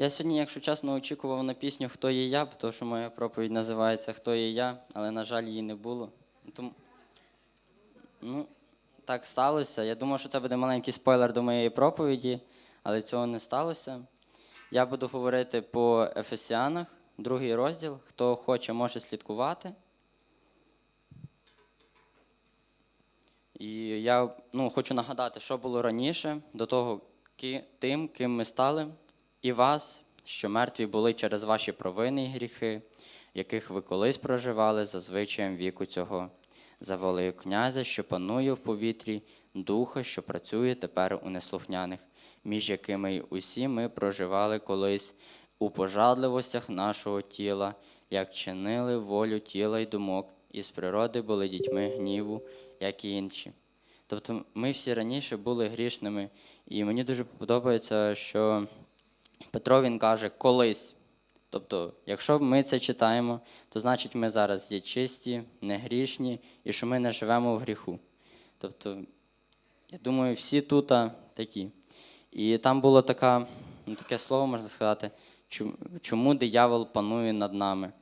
Я сьогодні, якщо чесно, очікував на пісню Хто є я, тому що моя проповідь називається Хто є я, але, на жаль, її не було. Тому... Ну, так сталося. Я думав, що це буде маленький спойлер до моєї проповіді, але цього не сталося. Я буду говорити по Ефесіанах, другий розділ. Хто хоче, може слідкувати. І я ну, хочу нагадати, що було раніше, до того ки, тим, ким ми стали, і вас, що мертві були через ваші провини і гріхи, яких ви колись проживали за звичаєм віку цього, за волею князя, що панує в повітрі, духа, що працює тепер у неслухняних, між якими й усі ми проживали колись у пожадливостях нашого тіла, як чинили волю тіла й думок, і з природи були дітьми гніву, як і інші. Тобто ми всі раніше були грішними, і мені дуже подобається, що Петро він каже колись. Тобто, якщо ми це читаємо, то значить ми зараз є чисті, не грішні і що ми не живемо в гріху. Тобто, я думаю, всі тут такі. І там було така, ну, таке слово, можна сказати, чому диявол панує над нами,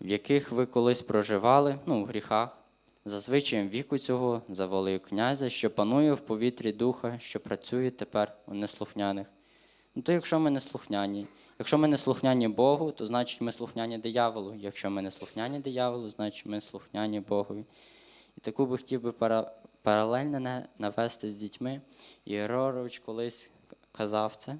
в яких ви колись проживали, ну, в гріхах, за звичаєм віку цього, за волею князя, що панує в повітрі духа, що працює тепер у неслухняних. Ну, то якщо ми не слухняні, якщо ми не слухняні Богу, то значить ми слухняні дияволу. Якщо ми не слухняні дияволу, значить ми слухняні Богові. І таку би хотів би пара- паралельно навести з дітьми. І Герорович колись казав це.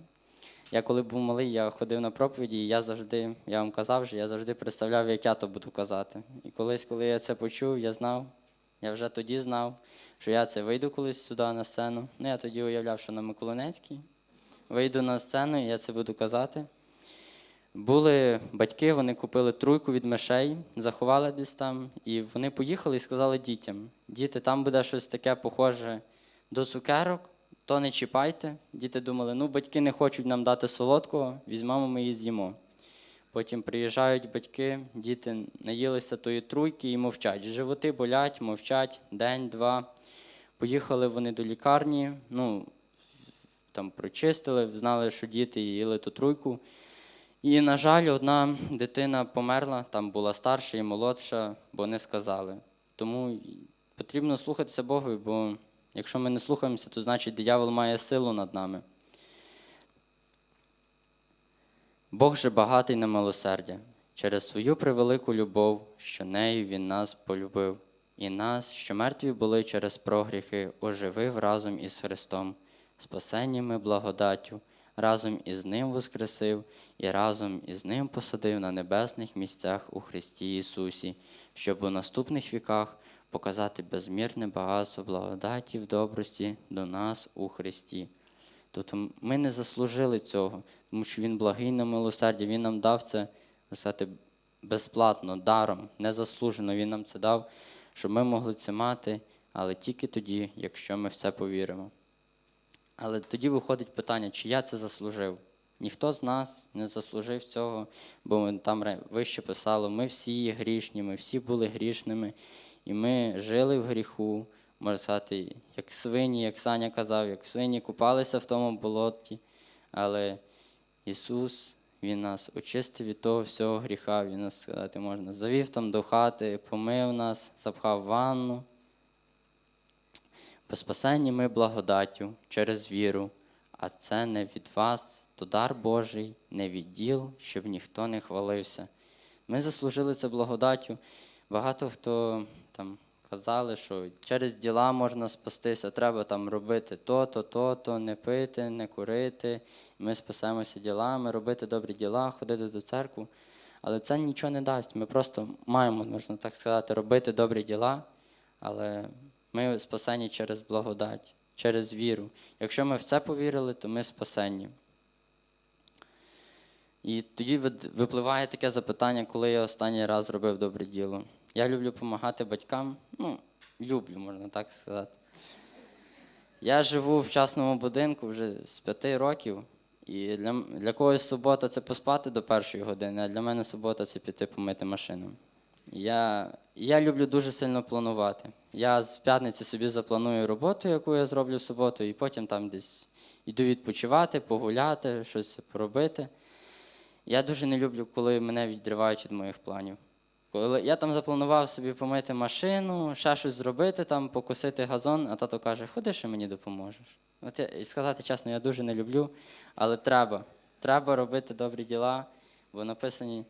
Я коли був малий, я ходив на проповіді, і я завжди, я вам казав, що я завжди представляв, як я то буду казати. І колись, коли я це почув, я знав, я вже тоді знав, що я це вийду колись сюди на сцену. Ну, я тоді уявляв, що на Миколинецькій. Вийду на сцену, і я це буду казати. Були батьки, вони купили тройку від мишей, заховали десь там, і вони поїхали і сказали дітям: діти, там буде щось таке похоже до цукерок, то не чіпайте. Діти думали, ну батьки не хочуть нам дати солодкого, візьмемо ми її з'їмо. Потім приїжджають батьки, діти наїлися тої труйки і мовчать. Животи болять, мовчать, день, два. Поїхали вони до лікарні, ну, там прочистили, знали, що діти їли ту труйку. І, на жаль, одна дитина померла, там була старша і молодша, бо не сказали. Тому потрібно слухатися Богу, бо якщо ми не слухаємося, то значить диявол має силу над нами. Бог же багатий на милосердя через свою превелику любов, що нею Він нас полюбив, і нас, що мертві були через прогріхи, оживив разом із Христом, спасеннями благодаттю, разом із Ним воскресив і разом із Ним посадив на небесних місцях у Христі Ісусі, щоб у наступних віках показати безмірне багатство благодаті в добрості до нас у Христі. Тобто ми не заслужили цього, тому що Він благий на милосердя, Він нам дав це сказати, безплатно, даром, незаслужено. Він нам це дав, щоб ми могли це мати, але тільки тоді, якщо ми в це повіримо. Але тоді виходить питання, чи я це заслужив. Ніхто з нас не заслужив цього, бо ми там вище писало, ми всі є грішні, ми всі були грішними, і ми жили в гріху, можна сказати, як свині, як Саня казав, як свині купалися в тому болоті. Але Ісус, Він нас очистив від того всього гріха, Він нас сказати можна, завів там до хати, помив нас, запхав ванну. По спасенні ми благодаттю через віру, а це не від вас, то дар Божий, не від діл, щоб ніхто не хвалився. Ми заслужили це благодаттю. Багато хто там казали, що через діла можна спастися, треба там робити то-то, то-то, не пити, не курити. Ми спасемося ділами, робити добрі діла, ходити до церкви. Але це нічого не дасть. Ми просто маємо, можна так сказати, робити добрі діла, але ми спасені через благодать, через віру. Якщо ми в це повірили, то ми спасені. І тоді випливає таке запитання, коли я останній раз робив добре діло. Я люблю допомагати батькам. Ну, люблю, можна так сказати. Я живу в частному будинку вже з п'яти років, і для, для когось субота це поспати до першої години, а для мене субота це піти помити машину. Я, я люблю дуже сильно планувати. Я з п'ятниці собі запланую роботу, яку я зроблю в суботу, і потім там десь йду відпочивати, погуляти, щось поробити. Я дуже не люблю, коли мене відривають від моїх планів. Коли я там запланував собі помити машину, ще щось зробити, там, покусити газон, а тато каже, ходи, ще мені допоможеш. От я, і сказати чесно, я дуже не люблю, але треба. Треба робити добрі діла, бо написані.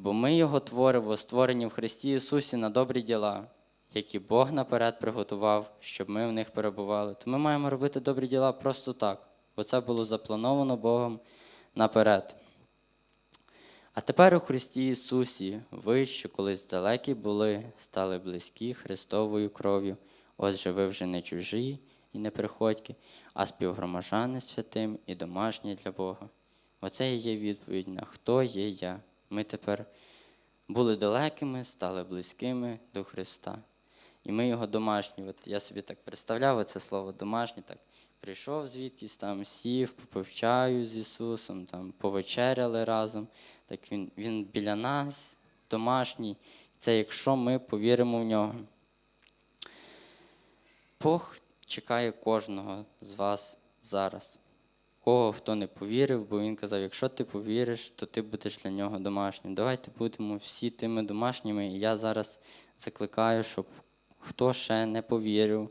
Бо ми його творимо, створені в Христі Ісусі на добрі діла, які Бог наперед приготував, щоб ми в них перебували. То ми маємо робити добрі діла просто так, бо це було заплановано Богом наперед. А тепер у Христі Ісусі, ви, що колись далекі були, стали близькі Христовою кров'ю. Отже, ви вже не чужі і не приходьки, а співгромажани святим і домашні для Бога. Оце і є відповідь на хто є я. Ми тепер були далекими, стали близькими до Христа. І ми його домашні. От я собі так представляв це слово домашній, так прийшов звідкись, там сів, попив чаю з Ісусом, там повечеряли разом. Так він, він біля нас, домашній. Це якщо ми повіримо в нього. Бог чекає кожного з вас зараз. Кого хто не повірив, бо він казав, якщо ти повіриш, то ти будеш для нього домашнім. Давайте будемо всі тими домашніми. І я зараз закликаю, щоб хто ще не повірив,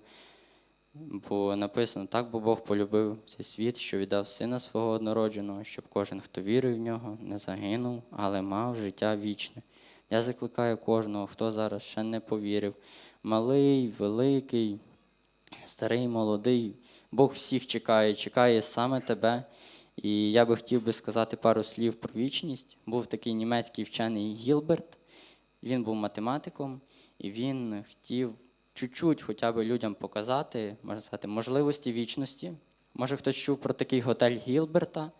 бо написано, так бо Бог полюбив цей світ, що віддав сина свого однородженого, щоб кожен, хто вірив в нього, не загинув, але мав життя вічне. Я закликаю кожного, хто зараз ще не повірив, малий, великий, старий, молодий. Бог всіх чекає, чекає саме тебе. І я би хотів би сказати пару слів про вічність. Був такий німецький вчений Гілберт, він був математиком, і він хотів чуть-чуть хоча б людям показати, можна сказати, можливості вічності. Може, хтось чув про такий готель Гілберта.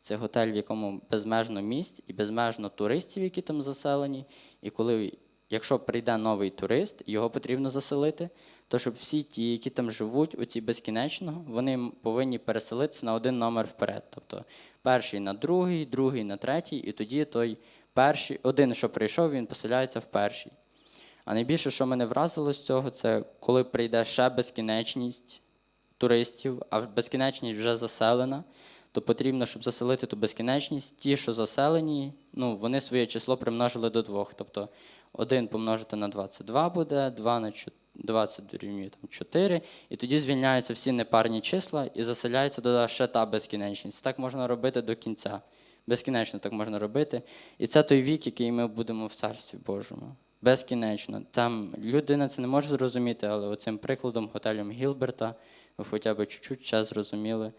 Це готель, в якому безмежно місць і безмежно туристів, які там заселені. І коли, якщо прийде новий турист, його потрібно заселити, то щоб всі ті, які там живуть, оці безкінечно, вони повинні переселитися на один номер вперед. Тобто перший на другий, другий на третій, і тоді той перший, один, що прийшов, він поселяється в перший. А найбільше, що мене вразило з цього, це коли прийде ще безкінечність туристів, а безкінечність вже заселена, то потрібно, щоб заселити ту безкінечність, ті, що заселені, ну, вони своє число примножили до двох. Тобто 1 помножити на 22 буде, 2 на 20 дорівнює 4, і тоді звільняються всі непарні числа і заселяється туди ще та безкінечність. Так можна робити до кінця. Безкінечно так можна робити. І це той вік, який ми будемо в Царстві Божому. Безкінечно. Там людина це не може зрозуміти, але оцим прикладом, готелем Гілберта, ви хоча б чуть-чуть час зрозуміли,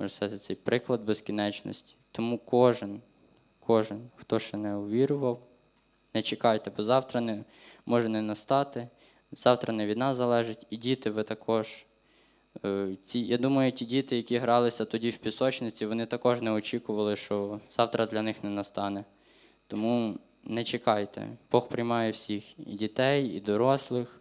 можна сказати, цей приклад безкінечності. Тому кожен, кожен, хто ще не увірував, не чекайте, бо завтра не може не настати, завтра не від нас залежить, і діти ви також. Е, Ці, я думаю, ті діти, які гралися тоді в пісочниці, вони також не очікували, що завтра для них не настане. Тому не чекайте. Бог приймає всіх і дітей, і дорослих.